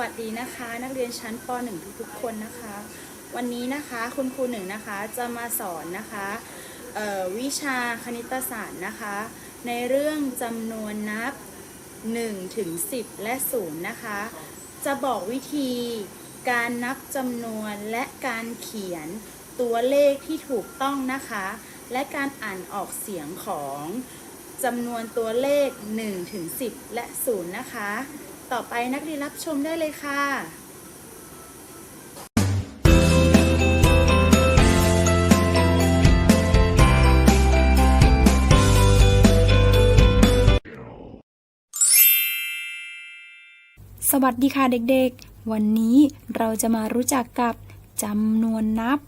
วัสดีนะคะ นักเรียนชั้นป .1 ทุกๆคนนะคะ วันนี้นะคะคุณครูหนึ่งนะคะจะมาสอนนะคะวิชาคณิตศาสตร์นะคะ ในเรื่องจำนวนนับ1ถึง10 และ 0 นะคะ จะบอกวิธีการนับจำนวนและการเขียนตัวเลขที่ถูกต้องนะคะ และการอ่านออกเสียงของจำนวนตัวเลข1ถึง10 และ 0 นะคะ ต่อไปนักเรียนรับชมได้เลยค่ะสวัสดีค่ะเด็กๆ วันนี้เราจะมารู้จักกับจำนวนนับ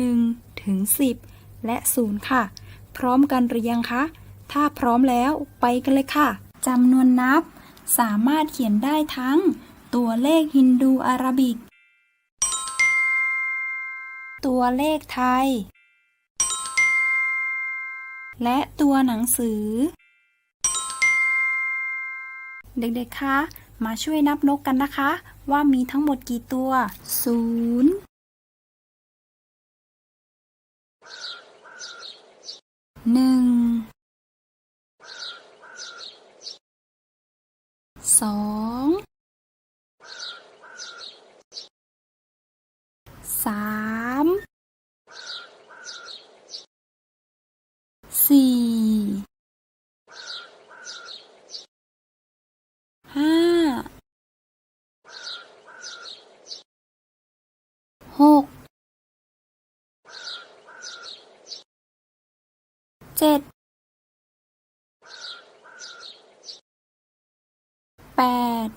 1 ถึง 10 และ 0 ค่ะ พร้อมกันหรือยังคะ ถ้าพร้อมแล้วไปกันเลยค่ะจำนวนนับ สามารถเขียนได้ทั้ง ตัวเลขฮินดูอารบิก ตัวเลขไทย และตัวหนังสือ เด็กๆ คะ มาช่วยนับนกกันนะคะ ว่ามีทั้งหมดกี่ตัวศูนย์หนึ่ง สองสามสี่ห้าหกเจ็ด แปด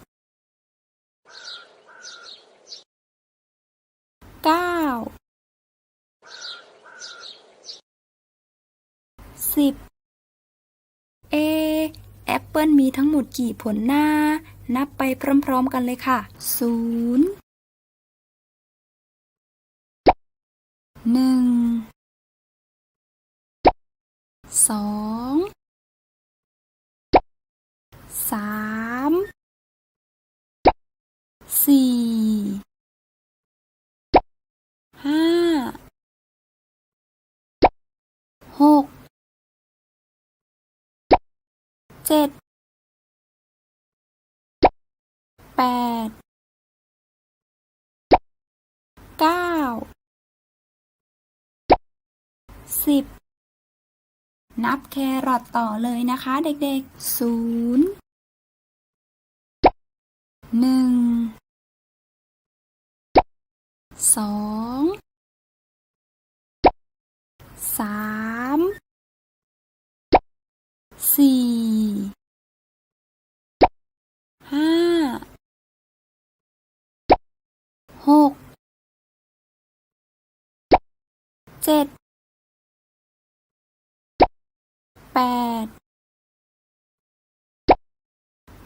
เก้า สิบเอแอปเปิลมีทั้งหมดกี่ผลหน้า นับไปพร้อมๆกันเลยค่ะศูนย์หนึ่งสองสาม สี่ ห้า หก เจ็ดแปดเก้าสิบนับแครอทต่อเลยนะคะเด็กๆศูนย์หนึ่งสองสาม สี่ห้าหกเจ็ดแปด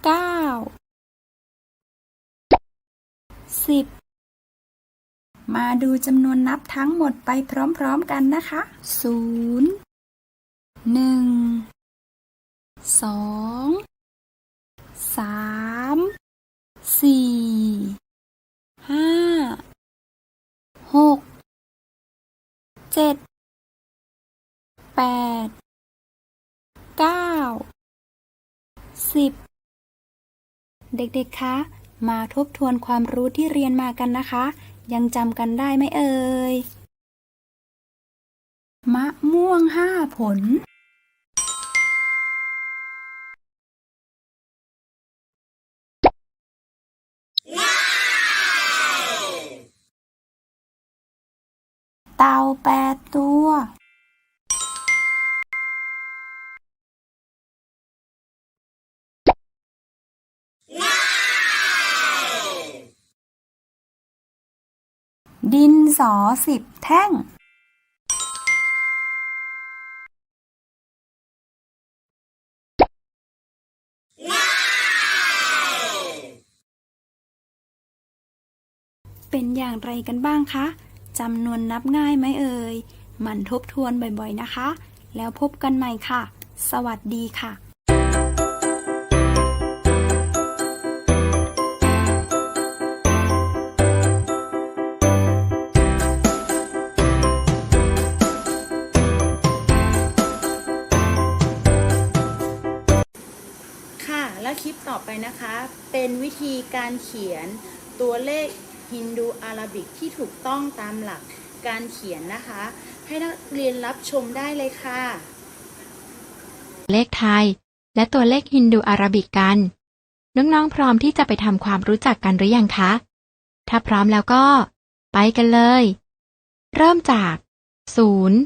เก้าสิบมาดูจำนวนนับทั้งหมดไปพร้อมๆกันนะคะศูนย์หนึ่ง สองสามสี่ห้าหกเจ็ดแปดเก้าสิบเด็กๆ คะ มาทบทวนความรู้ที่เรียนมากันนะคะ ยังจำกันได้ไหมเอ่ย มะม่วงห้าผล เต่าแปดตัว ดินสอสิบแท่ง เป็นอย่างไรกันบ้างคะ จำนวนนับง่ายไหมเอ่ย มันทบทวนบ่อยๆนะคะ แล้วพบกันใหม่ค่ะ สวัสดีค่ะค่ะและคลิปต่อไปนะคะ เป็นวิธีการเขียนตัวเลข ฮินดูอาราบิกที่ถูกต้องตามหลักการเขียนนะคะ ให้นักเรียนรับชมได้เลยค่ะ เลขไทย และตัวเลขฮินดูอาราบิกกัน น้องๆพร้อมที่จะไปทำความรู้จักกันหรือยังคะ ถ้าพร้อมแล้วก็ ไปกันเลย เริ่มจากศูนย์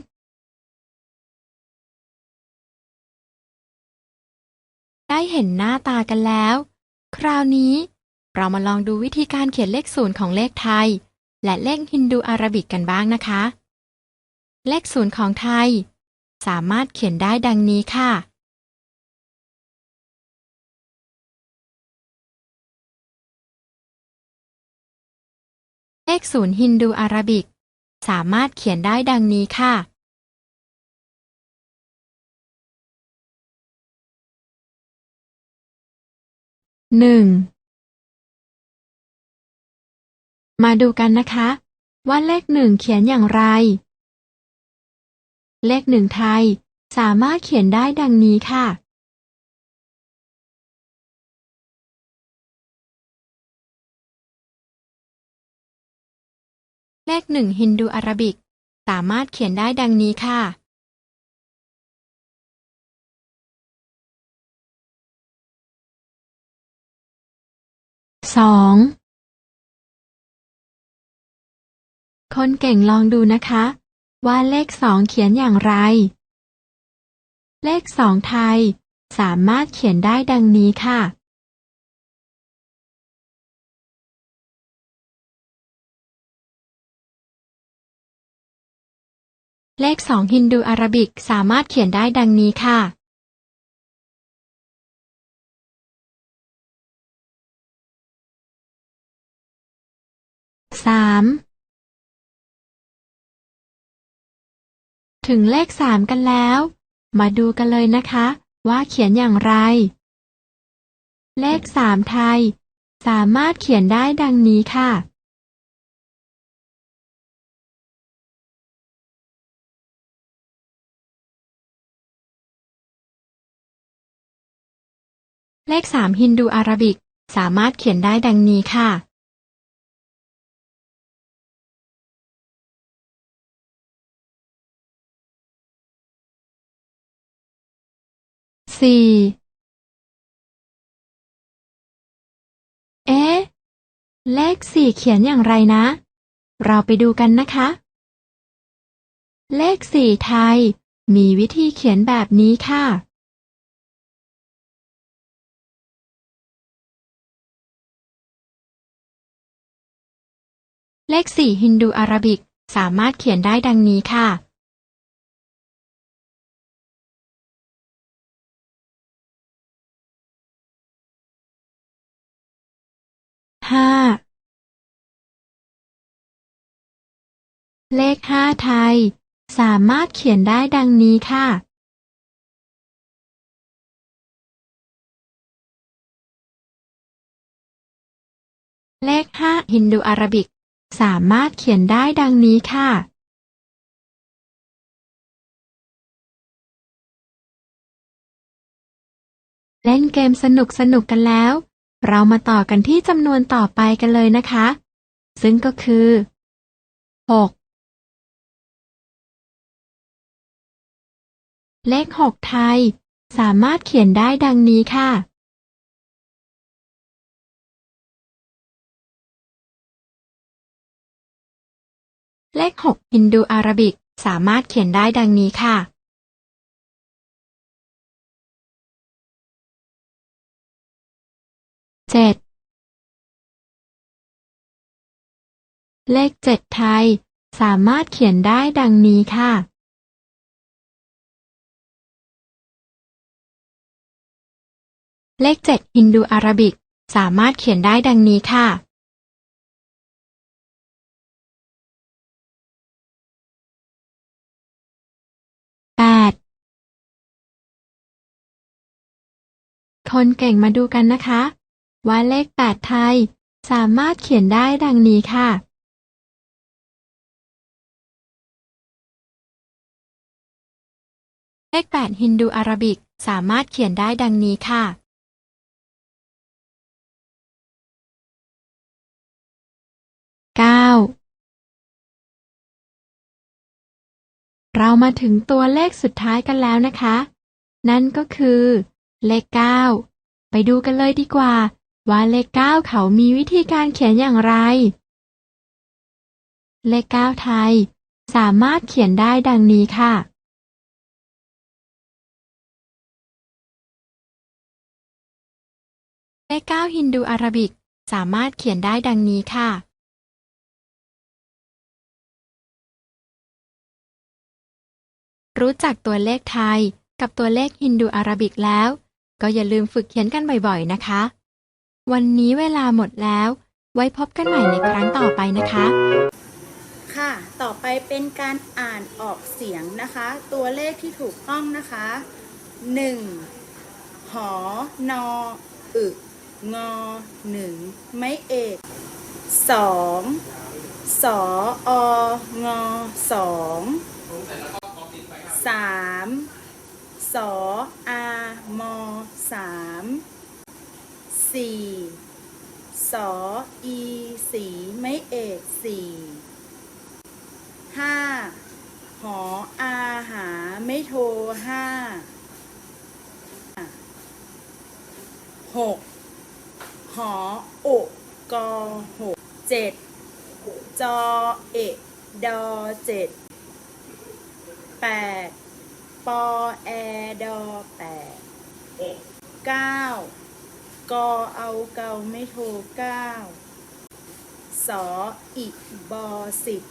ได้เห็นหน้าตากันแล้ว คราวนี้ เรามาลองดูวิธีการเขียนเลขศูนย์ของเลขไทย และเลขฮินดูอาราบิกกันบ้างนะคะ เลขศูนย์ของไทย สามารถเขียนได้ดังนี้ค่ะ เลขศูนย์ฮินดูอาราบิก สามารถเขียนได้ดังนี้ค่ะหนึ่ง มาดูกันนะคะ ว่าเลขหนึ่งเขียนอย่างไร เลขหนึ่งไทยสามารถเขียนได้ดังนี้ค่ะ เลขหนึ่งฮินดูอาราบิก สามารถเขียนได้ดังนี้ค่ะ สอง คนเก่งลองดูนะคะ ว่าเลขสองเขียนอย่างไร เลขสองไทย สามารถเขียนได้ดังนี้ค่ะ เลขสองฮินดูอาราบิกสามารถเขียนได้ดังนี้ค่ะสาม ถึงเลขสามกันแล้ว มาดูกันเลยนะคะ ว่าเขียนอย่างไร เลขสามไทย สามารถเขียนได้ดังนี้ค่ะ เลขสามฮินดูอาราบิก สามารถเขียนได้ดังนี้ค่ะ สี่เอ๊ะ เลขสี่เขียนอย่างไรนะ เราไปดูกันนะคะ เลขสี่ไทย มีวิธีเขียนแบบนี้ค่ะ เลขสี่ฮินดูอาราบิกสามารถเขียนได้ดังนี้ค่ะ ห้าเลขห้าไทย สามารถเขียนได้ดังนี้ค่ะ เลขห้าฮินดูอาราบิก สามารถเขียนได้ดังนี้ค่ะ เล่นเกมสนุกสนุกกันแล้ว เรามาต่อกันที่จำนวนต่อไปกันเลยนะคะ ซึ่งก็คือ6เลข6ไทย สามารถเขียนได้ดังนี้ค่ะ เลข6ฮินดูอาราบิกสามารถเขียนได้ดังนี้ค่ะ เจ็ดเลขเจ็ดไทย สามารถเขียนได้ดังนี้ค่ะ เลขเจ็ดฮินดูอาราบิก สามารถเขียนได้ดังนี้ค่ะ แปด คนเก่งมาดูกันนะคะ ว่าเลข 8 ไทย สามารถเขียนได้ดังนี้ค่ะ เลข 8 ฮินดูอาราบิก สามารถเขียนได้ดังนี้ค่ะ เก้า เรามาถึงตัวเลขสุดท้ายกันแล้วนะคะ นั่นก็คือ เลข 9 ไปดูกันเลยดีกว่า ว่าเลข9เขามีวิธีการเขียนอย่างไร เลข9ไทย สามารถเขียนได้ดังนี้ค่ะ เลข9ฮินดูอาราบิก สามารถเขียนได้ดังนี้ค่ะ รู้จักตัวเลขไทยกับตัวเลขฮินดูอาราบิกแล้ว ก็อย่าลืมฝึกเขียนกันบ่อยๆนะคะ วันนี้เวลาหมดแล้ว ไว้พบกันใหม่ในครั้งต่อไปนะคะ ค่ะ ต่อไปเป็นการอ่านออกเสียงนะคะ ตัวเลขที่ถูกต้องนะคะ 1. หอนออึงอหนึ่งไม่เอก 2. สอองอสองสามสออามอสาม สี่สออีสีไม่เอกสี่ห้าหออาหาไม่โทรห้าหกหออุกอหกเจ็ดจอเอกดอเจ็ดแปดปอแอดอแปดเก้า กอเอาเกาไม่โทเก้าสออิบอสิบ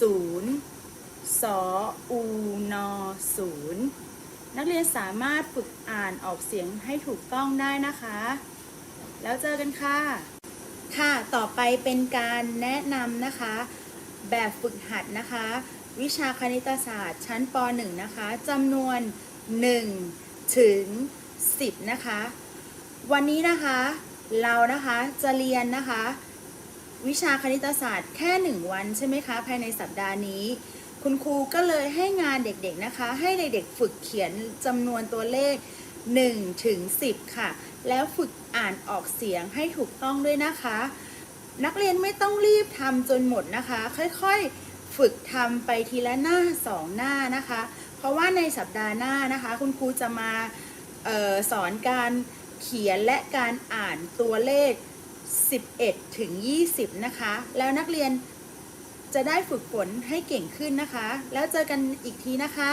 ศูนย์สออูนอศูนย์นักเรียนสามารถฝึกอ่านออกเสียงให้ถูกต้องได้นะคะ แล้วเจอกันค่ะ ค่ะ ต่อไปเป็นการแนะนำนะคะ แบบฝึกหัดนะคะ วิชาคณิตศาสตร์ชั้นป .1 นะคะจำนวน 1 ถึง 10 นะคะ วันนี้นะคะเรานะคะจะเรียนนะคะ วิชาคณิตศาสตร์แค่ 1 วันใช่ไหมคะ ภายในสัปดาห์นี้ คุณครูก็เลยให้งานเด็กๆนะคะ ให้เด็กๆฝึกเขียนจำนวนตัวเลข1ถึง10 ค่ะ แล้วฝึกอ่านออกเสียงให้ถูกต้องด้วยนะคะ นักเรียนไม่ต้องรีบทำจนหมดนะคะ ค่อยๆฝึกทำไปทีละหน้าสองหน้านะคะ เพราะว่าในสัปดาห์หน้านะคะ คุณครูจะมาออสอนการ เขียนและการอ่านตัวเลข 11 ถึง 20 นะคะ แล้วนักเรียนจะได้ฝึกฝนให้เก่งขึ้นนะคะ แล้วเจอกันอีกทีนะคะ